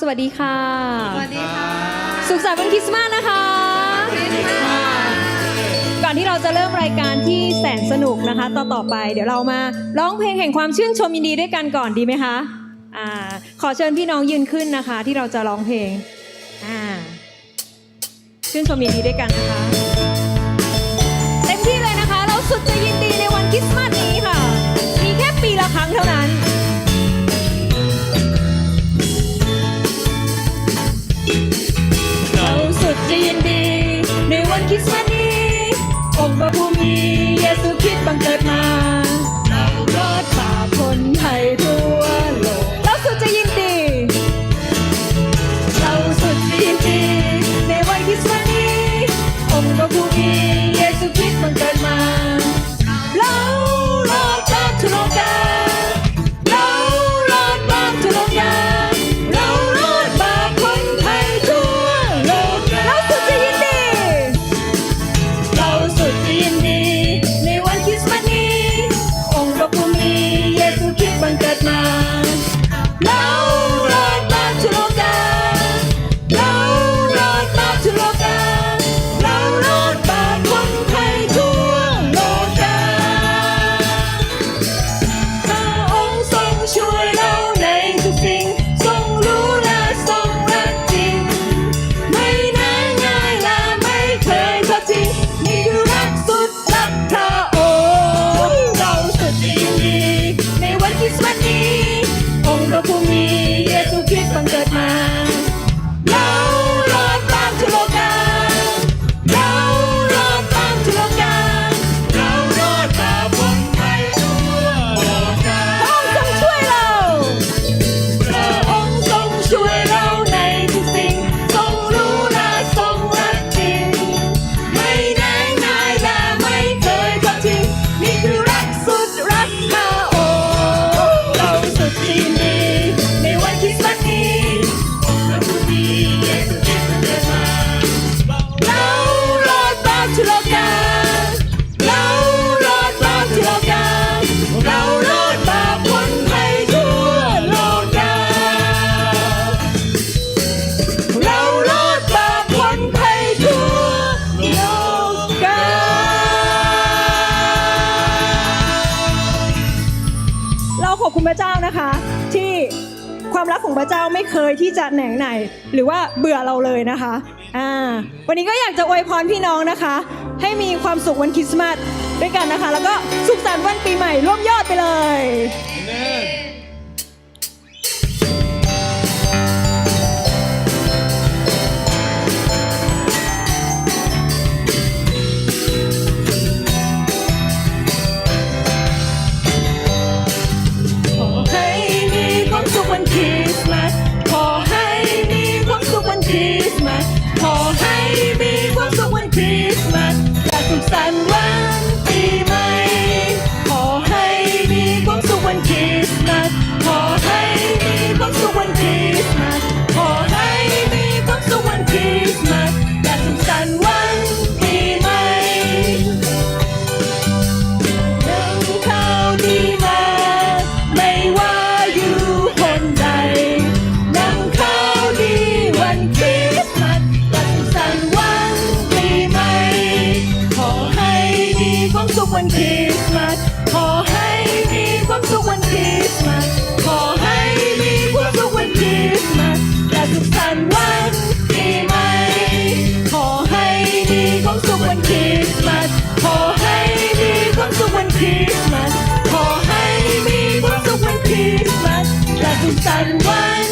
สวัสดีค่ะ สวัสดีค่ะ สุขสันต์วันคริสต์มาสนะคะก่อนที่เราจะเริ่มรายการที่แสนสนุกนะคะ ต่อต่อไป เดี๋ยวเรามาร้องเพลงแห่งความชื่นชมยินดีด้วยกันก่อนดีไหมคะอ่าขอเชิญพี่น้องยืนขึ้นนะคะ ที่เราจะร้องเพลงอ่าชื่นชมยินดีด้วยกันนะคะ เต็มที่เลยนะคะ เราสุดจะยินดีในวันคริสต์มาสนี้ค่ะ มีแค่ปีละครั้งเท่า องค์พระผู้มีเยซูคริสต์บังเกิดมา เรารอดฝ่า ของพระเจ้าไม่เคยที่จะแหน่งไหน หรือว่าเบื่อเราเลยนะคะอ่าวันนี้ก็อยากจะอวยพรพี่น้องนะคะ ให้มีความสุขวันคริสต์มาสด้วยกันนะคะ แล้วก็สุขสันต์วันปีใหม่ร่วมยอดไปเลย ขวันคริสต์มาสขอให้มีความสุขวันคริสต์มาสขอให้มีความสุขวันคริสต์มาสและสุขสันต์วันปีใหม่ขอให้มีความสุขวันคริสต์มาสขอให้มีความสุขวันคริสต์มาสขอให้มีความสุขวันคริสต์มาสและสุขสันต์วัน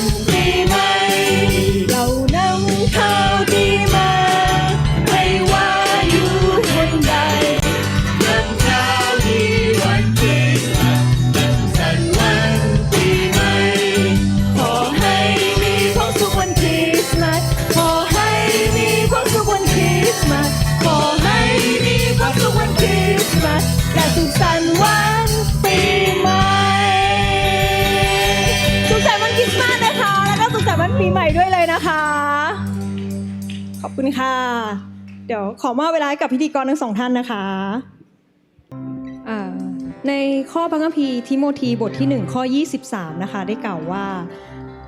ปีใหม่ด้วยเลยนะคะ ขอบคุณค่ะ เดี๋ยวขอมอบเวลาให้กับพิธีกรทั้งสองท่านนะคะในข้อพระคัมภีร์ทิโมธีบทที่ 1 ข้อ 23 นะคะ ได้กล่าวว่า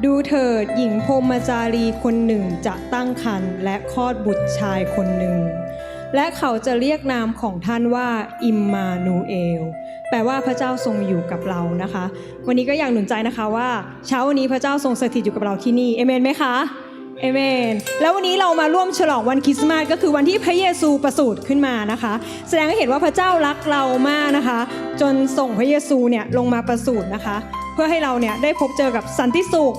ดูเถิดหญิงพรมจารีคนหนึ่งจะตั้งครรภ์และคลอดบุตรชายคนหนึ่ง และเขาจะเรียกนามของท่านว่า อิมมานูเอล แปลว่าพระเจ้าทรงอยู่กับเรานะคะ วันนี้ก็อยากหนุนใจนะคะว่าเช้าวันนี้พระเจ้าทรงสถิตอยู่กับเราที่นี่เอเมนไหมคะเอเมน แล้ววันนี้เรามาร่วมฉลองวันคริสต์มาสก็คือวันที่พระเยซูประสูติขึ้นมานะคะ แสดงให้เห็นว่าพระเจ้ารักเรามากนะคะ จนส่งพระเยซูเนี่ยลงมาประสูตินะคะ เพื่อให้เราเนี่ยได้พบเจอกับสันติสุข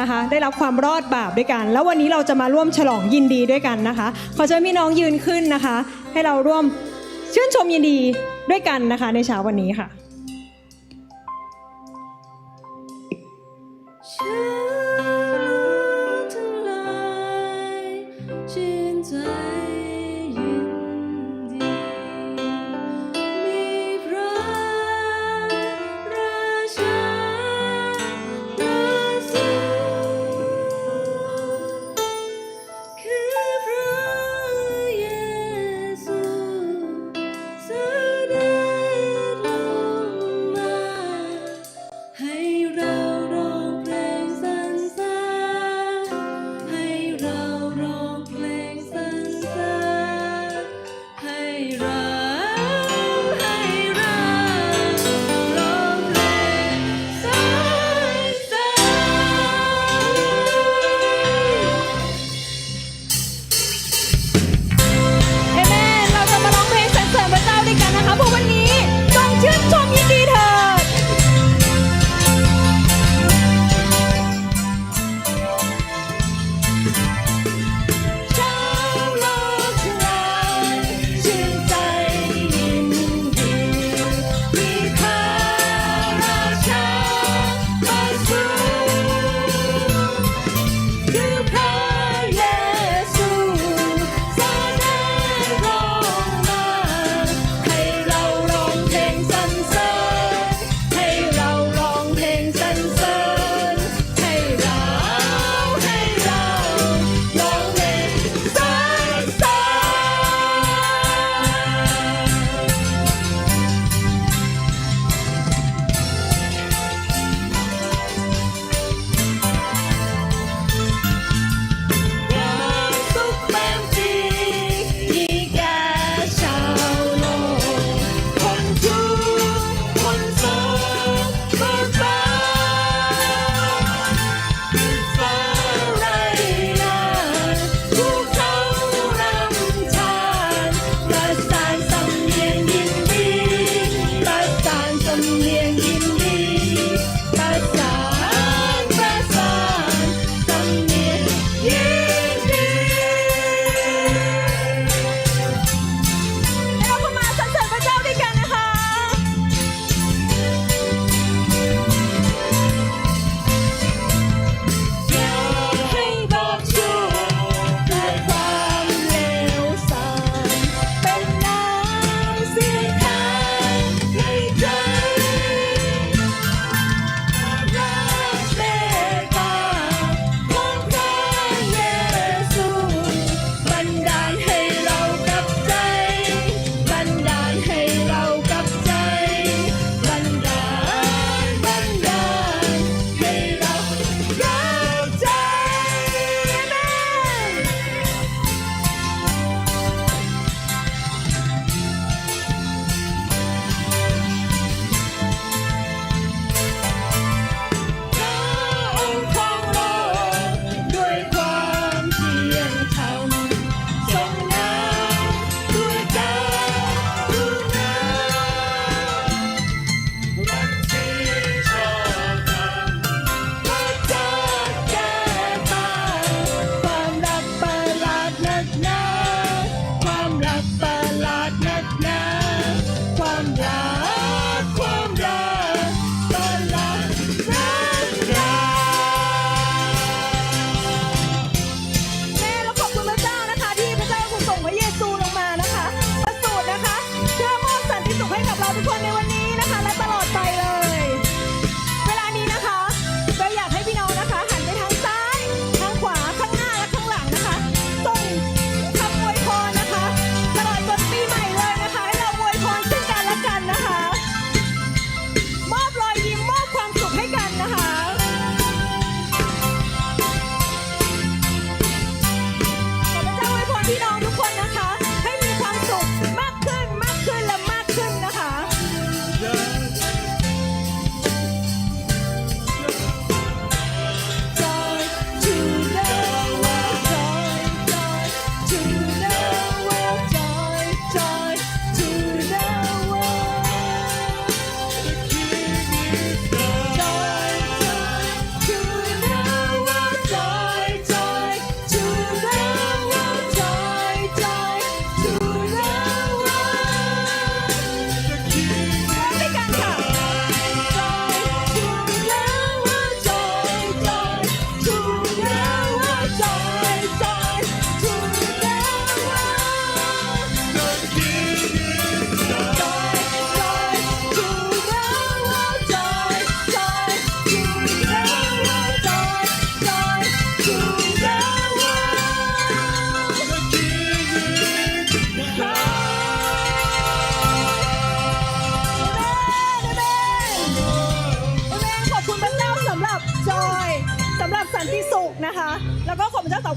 นะคะ ได้รับความรอดบาปด้วยกัน แล้ววันนี้เราจะมาร่วมฉลองยินดีด้วยกันนะคะ ขอเชิญพี่น้องยืนขึ้นนะคะ ให้เราร่วมชื่นชมยินดี ด้วยกันนะคะในเช้าวันนี้ค่ะ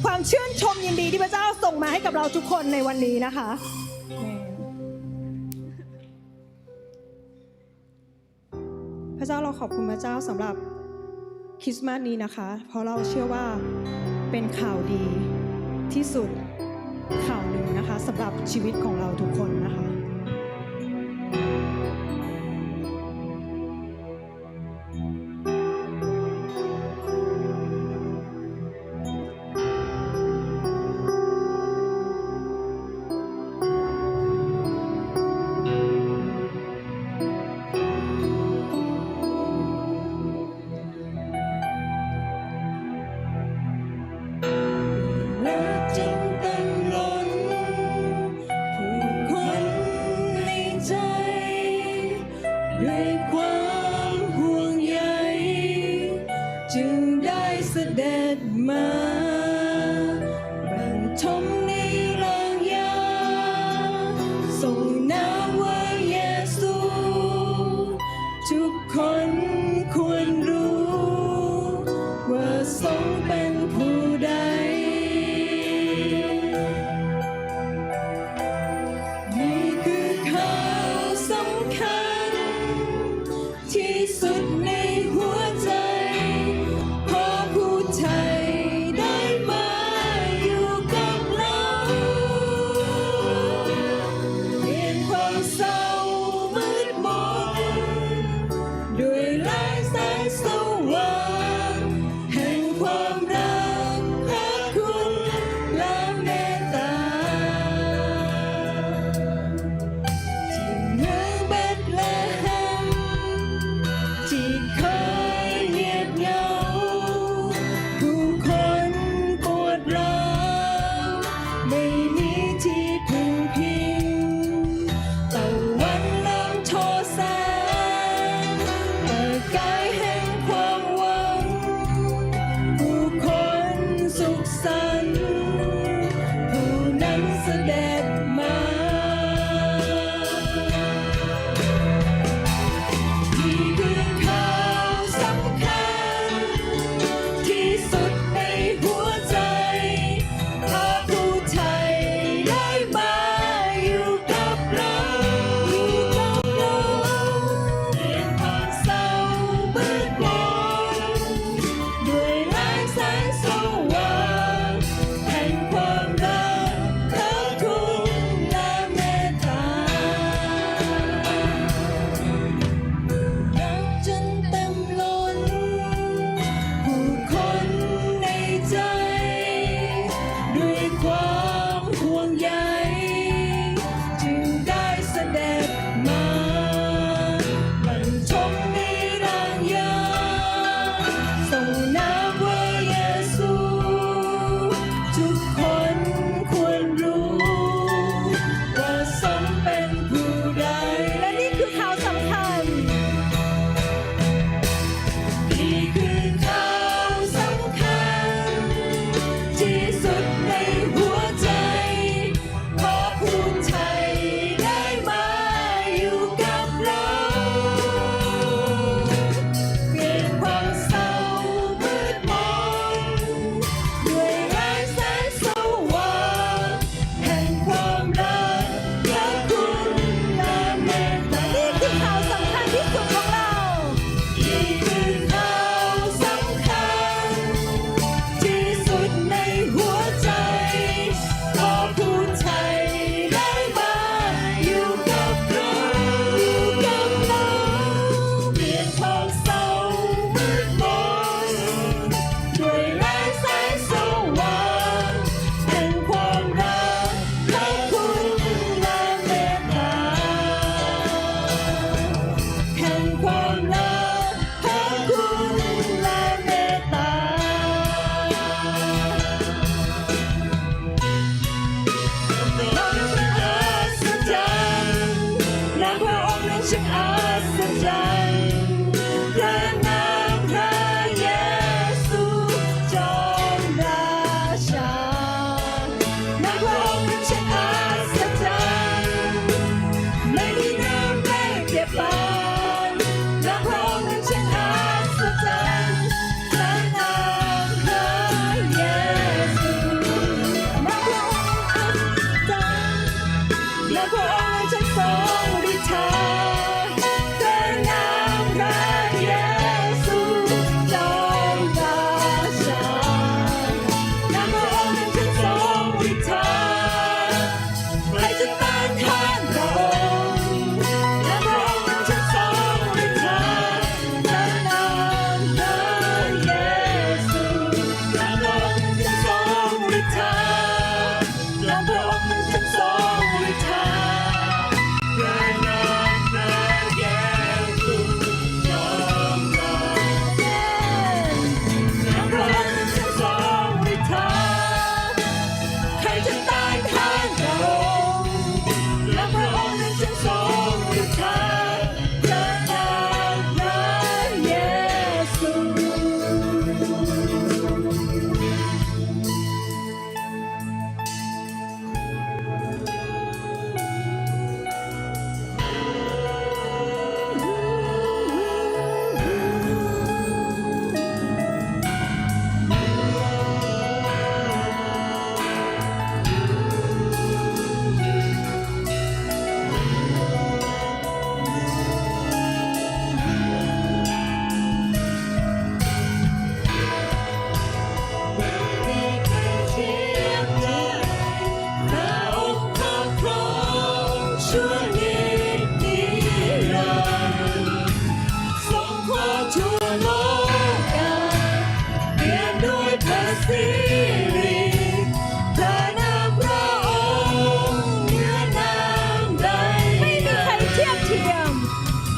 ความชื่นชมยินดีที่พระเจ้าส่งมาให้กับเราทุกคนในวันนี้นะคะ พระเจ้าเราขอบคุณพระเจ้าสำหรับคริสต์มาสนี้นะคะ เพราะเราเชื่อว่าเป็นข่าวดีที่สุดข่าวหนึ่งนะคะสำหรับชีวิตของเราทุกคนนะคะ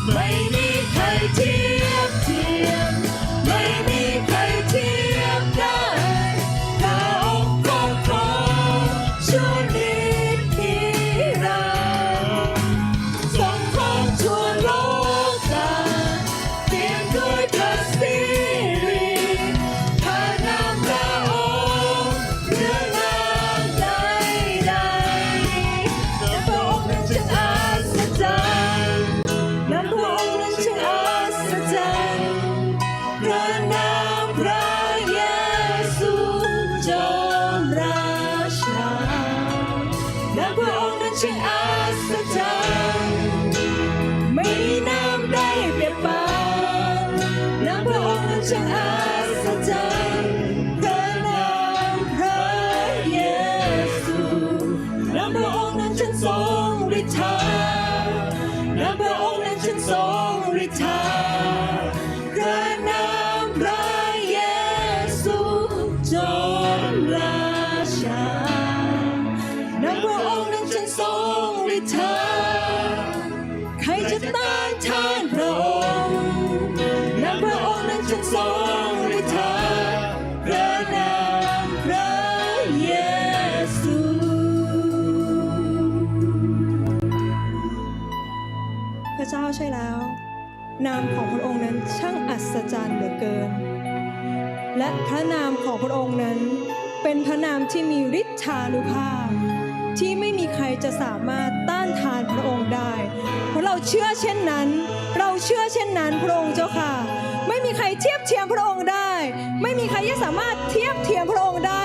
为你开启。想爱。 และพระนามของพระองค์นั้น เป็นพระนามที่มีฤทธานุภาพ ที่ไม่มีใครจะสามารถต้านทานพระองค์ได้ เพราะเราเชื่อเช่นนั้น เราเชื่อเช่นนั้นพระองค์เจ้าค่ะ ไม่มีใครเทียบเทียมพระองค์ได้ ไม่มีใครที่สามารถเทียบเทียมพระองค์ได้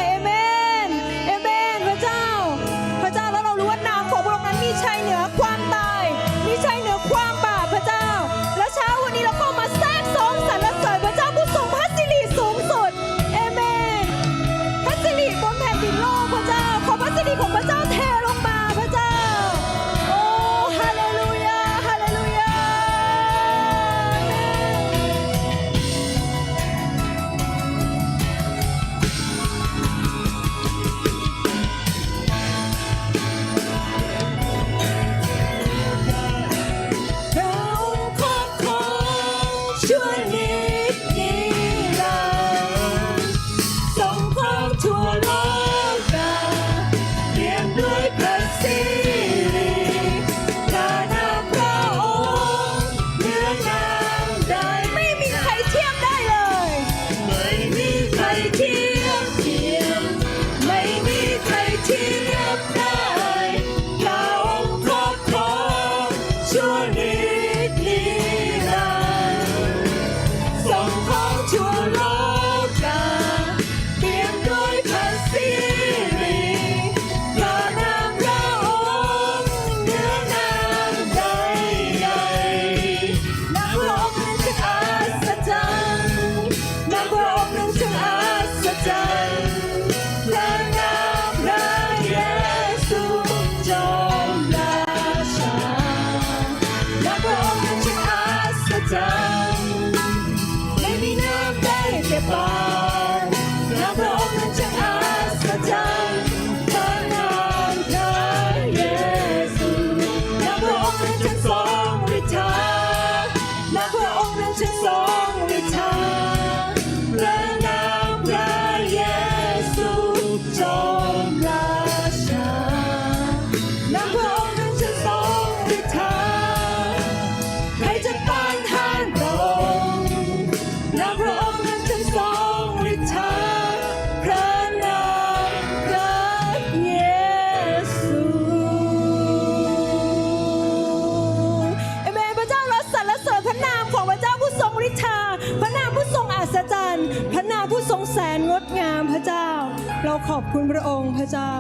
เราขอบคุณพระองค์พระเจ้า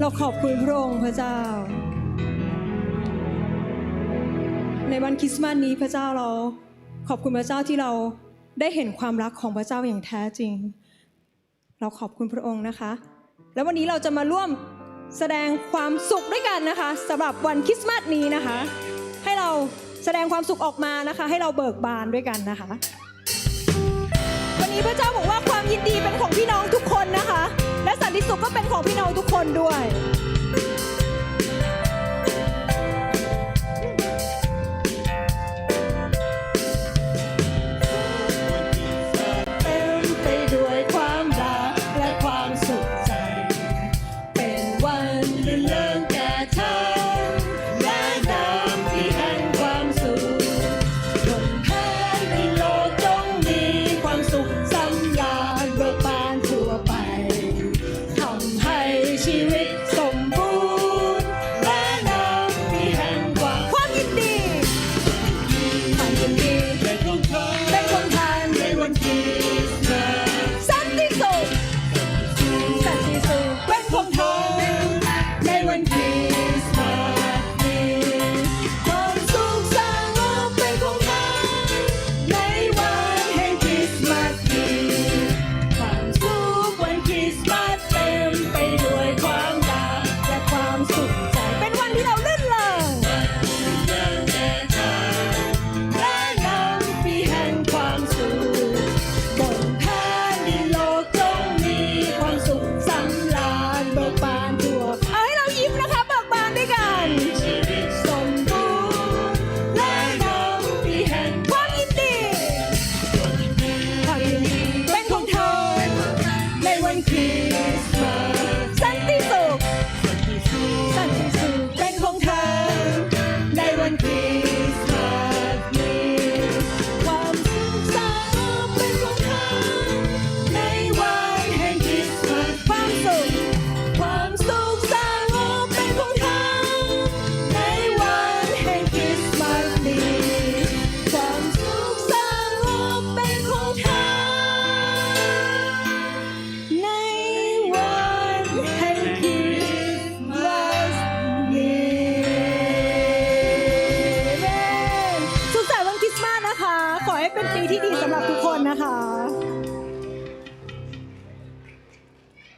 เราขอบคุณพระองค์พระเจ้า ในวันคริสต์มาสนี้พระเจ้าเรา ขอบคุณพระเจ้าที่เราได้เห็นความรักของพระเจ้าอย่างแท้จริง เราขอบคุณพระองค์นะคะ แล้ววันนี้เราจะมาร่วมแสดงความสุขด้วยกันนะคะสำหรับวันคริสต์มาสนี้นะคะ ให้เราแสดงความสุขออกมานะคะ ให้เราเบิกบานด้วยกันนะคะ นี้พระเจ้าบอกว่าความยินดีเป็นของพี่น้องทุกคนนะคะ และสันติสุขก็เป็นของพี่น้องทุกคนด้วย